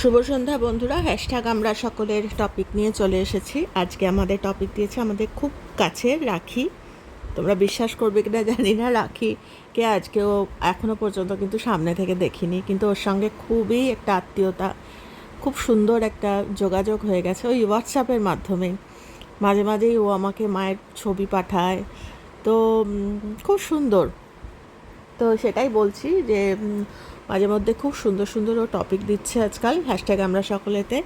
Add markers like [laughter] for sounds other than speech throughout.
শুভ সন্ধ্যা বন্ধুরা হ্যাশট্যাগ আমরা সকলের টপিক নিয়ে চলে এসেছি। আজকে আমাদের টপিক দিয়েছে আমাদের খুব কাছে, রাখি। তোমরা বিশ্বাস করবে কিনা জানি না রাখি রাখিকে আজকেও এখনও পর্যন্ত কিন্তু সামনে থেকে দেখিনি। কিন্তু ওর সঙ্গে খুবই একটা আত্মীয়তা, খুব সুন্দর একটা যোগাযোগ হয়ে গেছে ওই হোয়াটসঅ্যাপের মাধ্যমে। মাঝে মাঝেই ও আমাকে মায়ের ছবি পাঠায়। তো খুব সুন্দর। তো সেটাই বলছি যে মাঝে মধ্যে খুব সুন্দর সুন্দর ও টপিক দিচ্ছে আজকাল হ্যাশট্যাগ আমরা সকলেতে।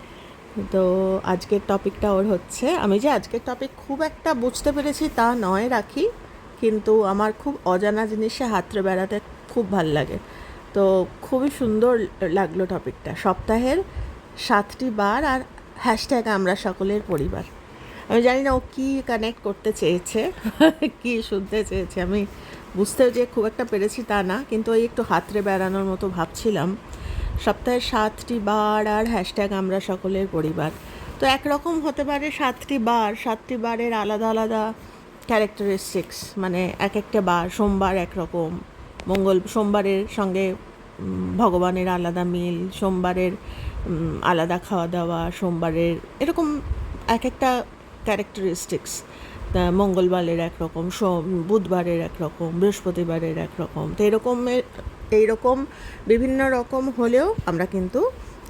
তো আজকের টপিকটা ওর হচ্ছে, আমি যে আজকের টপিক খুব একটা বুঝতে পেরেছি তা নয় রাখি, কিন্তু আমার খুব অজানা জিনিসে হাতরে বেড়াতে খুব ভালো লাগে। তো খুবই সুন্দর লাগল টপিকটা সপ্তাহের সাতটি বার আর হ্যাশট্যাগ আমরা সকলের পরিবার। আমি জানি না ও কী কানেক্ট করতে চেয়েছে, [laughs] কী শুনতে চেয়েছে, আমি বুঝতেও যে খুব একটা পেরেছি তা না, কিন্তু ওই একটু হাতরে বেড়ানোর মতো ভাবছিলাম। সপ্তাহে সাতটি বার আর হ্যাশট্যাগ আমরা সকলের পরিবার। তো একরকম হতে পারে সাতটি বার, সাতটি বারের আলাদা আলাদা ক্যারেক্টারিস্টিক্স মানে এক একটা বার, সোমবার একরকম, মঙ্গল, সোমবারের সঙ্গে ভগবানের আলাদা মিল, সোমবারের আলাদা খাওয়া দাওয়া, সোমবারের, এরকম এক একটা ক্যারেক্টারিস্টিক্স মঙ্গলবারের একরকম বুধবারের একরকম বৃহস্পতিবারের একরকম। তো এরকমের এইরকম বিভিন্ন রকম হলেও আমরা কিন্তু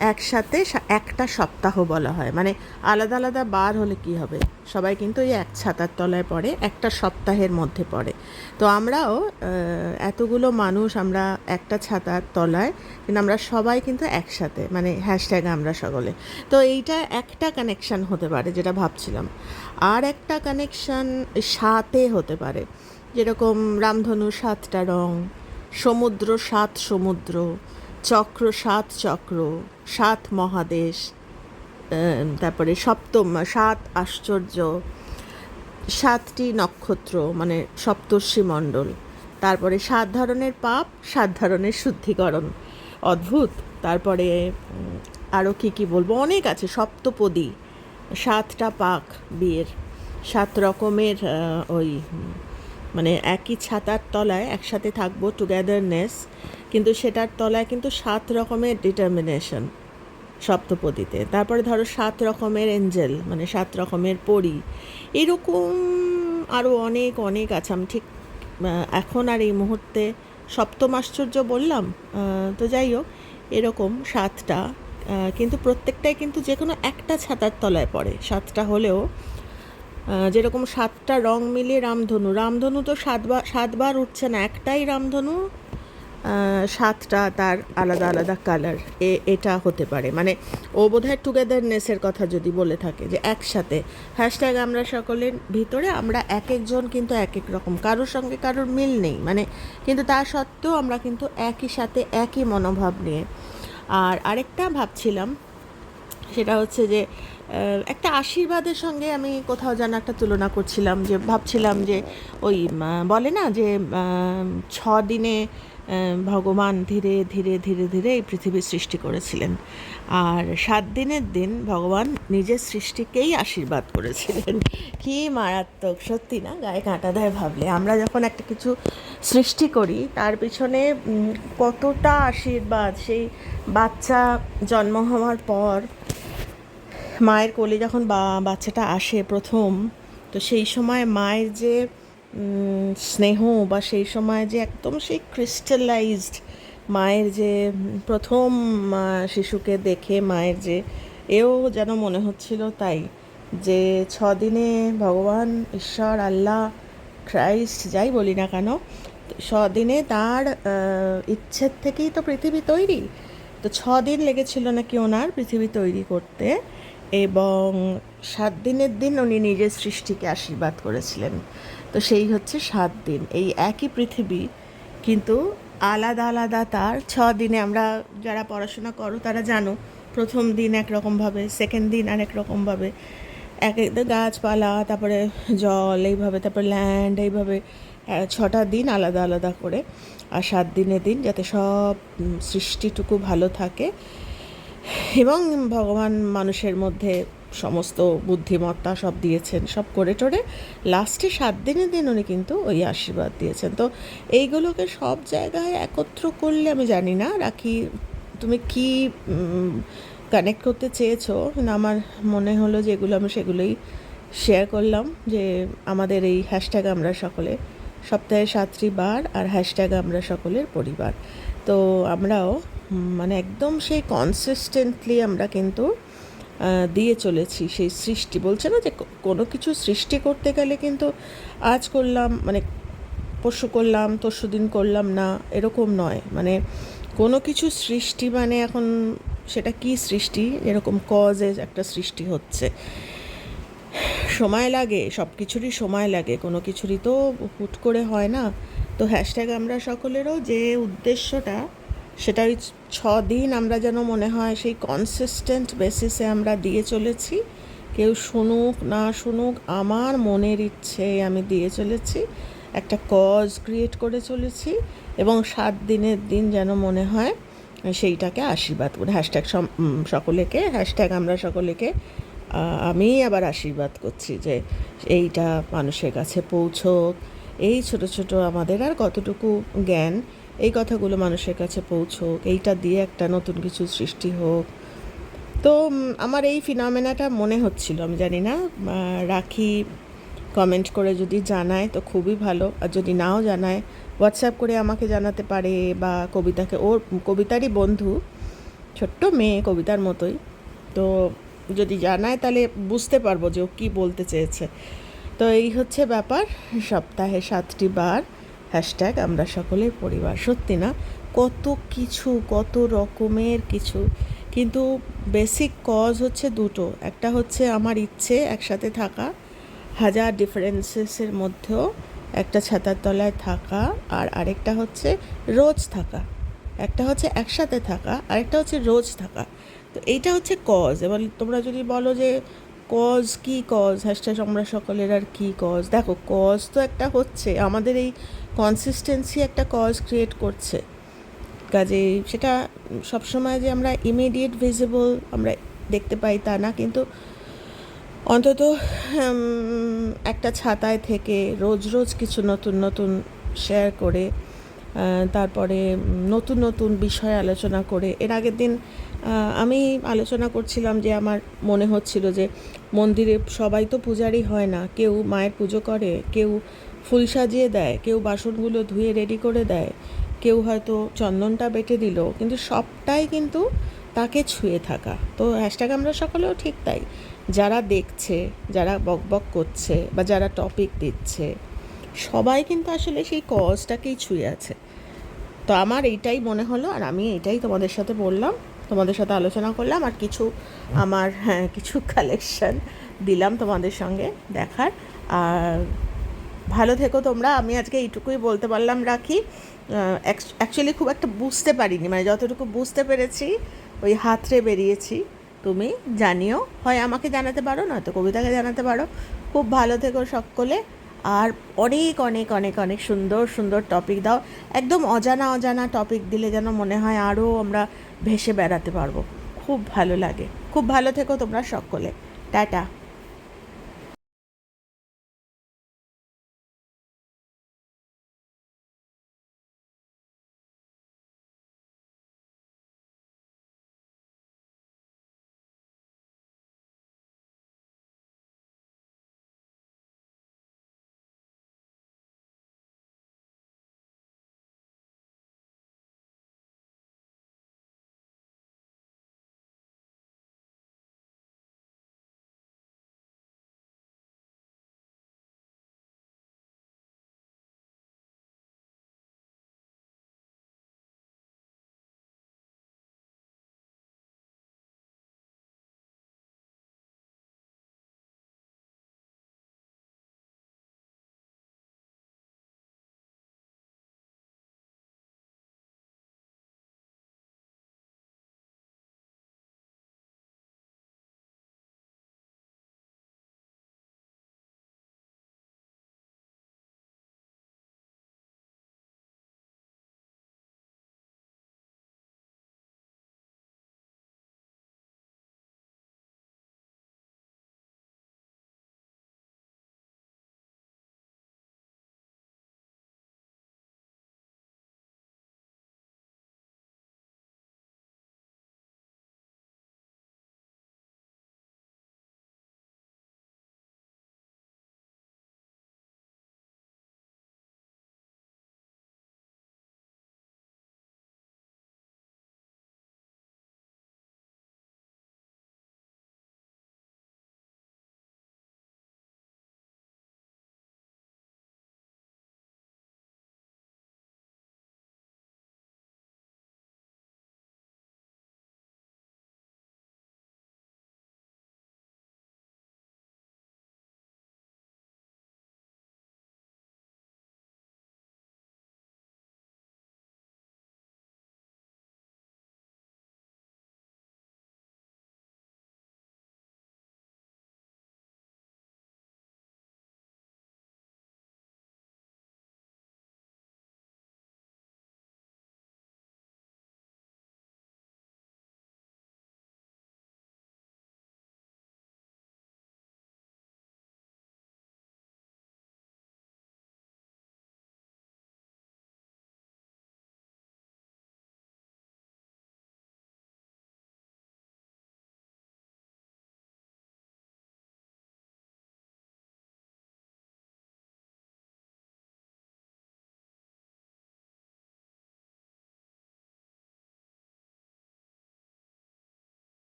একসাথে একটা সপ্তাহ বলা হয়। মানে আলাদা আলাদা বার হলে কি হবে? সবাই কিন্তু ওই এক ছাতার তলায় পড়ে, একটা সপ্তাহের মধ্যে পড়ে। তো আমরাও এতগুলো মানুষ আমরা একটা ছাতার তলায়, কিন্তু আমরা সবাই কিন্তু একসাথে। মানে হ্যাশট্যাগ আমরা সকলে। তো এইটা একটা কানেকশান হতে পারে, যেটা ভাবছিলাম। আর একটা কানেকশন সাতে হতে পারে। যেরকম রামধনু সাতটা রং, সমুদ্র সাত সমুদ্র, চক্র সাত চক্র সাত মহাদেশ তারপরে সপ্তম, সাত আশ্চর্য, সাতটি নক্ষত্র মানে সপ্তর্ষি মণ্ডল, তারপরে সাত ধরনের পাপ, সাত ধরনের শুদ্ধিকরণ, অদ্ভুত, তারপরে আরও কী কী বলব? অনেক আছে, সপ্তপদী, সাতটা পাক বিয়ের, সাত রকমের ওই মানে একই ছাতার তলায় একসাথে থাকব টুগেদারনেস কিন্তু সেটার তলায় কিন্তু সাত রকমের ডিটারমিনেশন সপ্তপদীতে। তারপরে ধরো সাত রকমের এঞ্জেল মানে সাত রকমের পরি। এরকম আরও অনেক অনেক আছে। আমি ঠিক এখন আর এই মুহূর্তে সপ্তম আশ্চর্য বললাম তো যাই হোক, এরকম সাতটা কিন্তু প্রত্যেকটাই কিন্তু যে কোনো একটা ছাতার তলায় পড়ে। সাতটা হলেও যেরকম সাতটা রং মিলিয়ে রামধনু। রামধনু তো সাতবার সাতবার উঠছে না, একটাই রামধনু সাতটা তার আলাদা আলাদা কালার এ, এটা হতে পারে। মানে ও বোধহয় টুগেদারনেসের কথা যদি বলে থাকে, যে একসাথে। হ্যাশট্যাগ আমরা সকলের ভিতরে, আমরা এক একজন কিন্তু এক এক রকম। কারোর সঙ্গে কারোর মিল নেই। মানে কিন্তু তা সত্ত্বেও আমরা কিন্তু একই সাথে একই মনোভাব নিয়ে। আর আরেকটা ভাবছিলাম, সেটা হচ্ছে যে একটা আশীর্বাদের সঙ্গে আমি কোথাও যেন একটা তুলনা করছিলাম, যে ভাবছিলাম যে ওই বলে না যে ছ দিনে ভগবান ধীরে ধীরে ধীরে ধীরে এই পৃথিবীর সৃষ্টি করেছিলেন। আর সাত দিনের দিন ভগবান নিজের সৃষ্টিকেই আশীর্বাদ করেছিলেন। [laughs] কি মারাত্মক, সত্যি না? গায়ে কাঁটা দেয় ভাবলে। আমরা যখন একটা কিছু সৃষ্টি করি, তার পিছনে কতটা আশীর্বাদ, সেই বাচ্চা জন্ম হওয়ার পর মায়ের কোলে যখন বাচ্চাটা আসে প্রথম, তো সেই সময় মায়ের যে স্নেহ বা সেই সময় যে একদম সেই ক্রিস্টালাইজড মায়ের যে, প্রথম শিশুকে দেখে মায়ের যে, এও যেন মনে হচ্ছিল তাই যে ছদিনে ভগবান, ঈশ্বর, আল্লাহ ক্রাইস্ট যাই বলি না কেন, ছদিনে তার ইচ্ছের থেকেই তো পৃথিবী তৈরি। তো ছ দিন লেগেছিল নাকি ওনার পৃথিবী তৈরি করতে এবং সাত দিনের দিন উনি নিজের সৃষ্টিকে আশীর্বাদ করেছিলেন। তো সেই হচ্ছে সাত দিন। এই একই পৃথিবী, কিন্তু আলাদা আলাদা তার। ছ দিনে আমরা যারা পড়াশোনা করো, তারা জানো, প্রথম দিন একরকমভাবে সেকেন্ড দিন আরেক রকমভাবে। এক এক গাছপালা, তারপরে জল, এইভাবে, তারপরে ল্যান্ড এইভাবে ছটা দিন আলাদা আলাদা করে। আর সাত দিনের দিন যাতে সব সৃষ্টিটুকু ভালো থাকে। এবং ভগবান মানুষের মধ্যে সমস্ত বুদ্ধিমত্তা সব দিয়েছেন, সব করে টোরে লাস্টে সাত দিনের দিন উনি কিন্তু ওই আশীর্বাদ দিয়েছেন। তো এইগুলোকে সব জায়গায় একত্র করলে আমি জানি না, রাখি, তুমি কি কানেক্ট করতে চেয়েছো? আমার মনে হলো যে এগুলো আমি সেগুলোই শেয়ার করলাম যে আমাদের এই হ্যাশট্যাগ আমরা সকলে, সপ্তাহে সাতটি বার আর হ্যাশট্যাগ আমরা সকলের পরিবার। তো আমরাও মানে একদম সেই কনসিস্টেন্টলি আমরা কিন্তু দিয়ে চলেছি সেই সৃষ্টি। বলছে না যে কোনো কিছু সৃষ্টি করতে গেলে কিন্তু আজ করলাম মানে পরশু করলাম তরশু দিন করলাম না, এরকম নয়। মানে কোনো কিছু সৃষ্টি মানে এখন সেটা কি সৃষ্টি? এরকম কজে একটা সৃষ্টি হচ্ছে। সময় লাগে, সব কিছুরই সময় লাগে, কোনো কিছুরই তো হুট করে হয় না। তো হ্যাশট্যাগ আমরা সকলেরও যে উদ্দেশ্যটা সেটা ওই ছ দিন আমরা যেন মনে হয় সেই কনসিস্টেন্ট বেসিসে আমরা দিয়ে চলেছি। কেউ শুনুক, না শুনুক, আমার মনের ইচ্ছে আমি দিয়ে চলেছি। একটা কজ ক্রিয়েট করে চলেছি এবং সাত দিনের দিন যেন মনে হয় সেইটাকে আশীর্বাদ করে। হ্যাশট্যাগ সকলেকে হ্যাশট্যাগ আমরা সকলেকে আমি আবার আশীর্বাদ করছি যে এইটা মানুষের কাছে পৌঁছোক। এই ছোট ছোট আমাদের আর কতটুকু জ্ঞান এই কথাগুলো মানুষের কাছে পৌঁছোক, এইটা দিয়ে একটা নতুন কিছু সৃষ্টি হোক। তো আমার এই ফিনমেনাটা মনে হচ্ছিল, আমি জানি না রাখি কমেন্ট করে যদি জানায় তো খুবই ভালো, আর যদি নাও জানায় হোয়াটসঅ্যাপ করে আমাকে জানাতে পারে, বা কবিতাকে, ওর কবিতারই বন্ধু, ছোট্ট মেয়ে কবিতার মতোই, তো যদি জানায় তাহলে বুঝতে পারব যে ও কী বলতে চেয়েছে। তো এই হচ্ছে ব্যাপার, সপ্তাহে সাতটি বার হ্যাশট্যাগ আমরা সকলের পরিবার। সত্যি না? কত কিছু, কত রকমের কিছু। কিন্তু বেসিক কজ হচ্ছে দুটো। একটা হচ্ছে আমার ইচ্ছে একসাথে থাকা, হাজার ডিফারেন্সেসের মধ্যেও একটা ছাতার তলায় থাকা, আর আরেকটা হচ্ছে রোজ থাকা। একটা হচ্ছে একসাথে থাকা, আরেকটা হচ্ছে রোজ থাকা। তো এইটা হচ্ছে কজ এবার তোমরা যদি বলো যে কজ কি কজ হ্যাশট্যাগ আমরা সকলের আর কি কজ দেখো কজ তো একটা হচ্ছে। আমাদের এই কনসিস্টেন্সি একটা কজ ক্রিয়েট করছে। কাজেই সেটা সবসময় যে আমরা ইমিডিয়েট ভিজিবল আমরা দেখতে পাই তা না, কিন্তু অন্তত একটা ছাতায় থেকে রোজ রোজ কিছু নতুন নতুন শেয়ার করে তারপরে নতুন নতুন বিষয় আলোচনা করে। এর আগের দিন আমি আলোচনা করছিলাম যে আমার মনে হচ্ছিল যে মন্দিরে সবাই তো পূজারই হয় না। কেউ মায়ের পুজো করে, কেউ ফুল সাজিয়ে দেয়, কেউ বাসনগুলো ধুয়ে রেডি করে দেয়, কেউ হয়তো চন্দনটা বেটে দিল, কিন্তু সবটাই কিন্তু তাকে ছুঁয়ে থাকা। তো হ্যাশট্যাগ আমরা সকলেও ঠিক তাই। যারা দেখছে, যারা বকবক করছে বা যারা টপিক দিচ্ছে, সবাই কিন্তু আসলে সেই কজটাকেই ছুঁয়ে আছে। তো আমার এইটাই মনে হলো, আর আমি এইটাই তোমাদের সাথে বললাম, তোমাদের সাথে আলোচনা করলাম, আর কিছু আমার হ্যাঁ কিছু কালেকশন দিলাম তোমাদের সঙ্গে দেখার। আর ভালো থেকো তোমরা। আমি আজকে এইটুকুই বলতে পারলাম রাখি। অ্যাকচুয়ালি খুব একটা বুঝতে পারিনি মানে যতটুকু বুঝতে পেরেছি, ওই হাতরে বেরিয়েছি। তুমি জানিও, হয় আমাকে জানাতে পারো, নয়তো কবিতাকে জানাতে পারো। খুব ভালো থেকো সকলে। আর অনেক অনেক অনেক অনেক সুন্দর সুন্দর টপিক দাও। একদম অজানা অজানা টপিক দিলে যেন মনে হয় আরও আমরা ভেসে বেড়াতে পারব। খুব ভালো লাগে। খুব ভালো থেকো তোমরা সকলে। টাটা।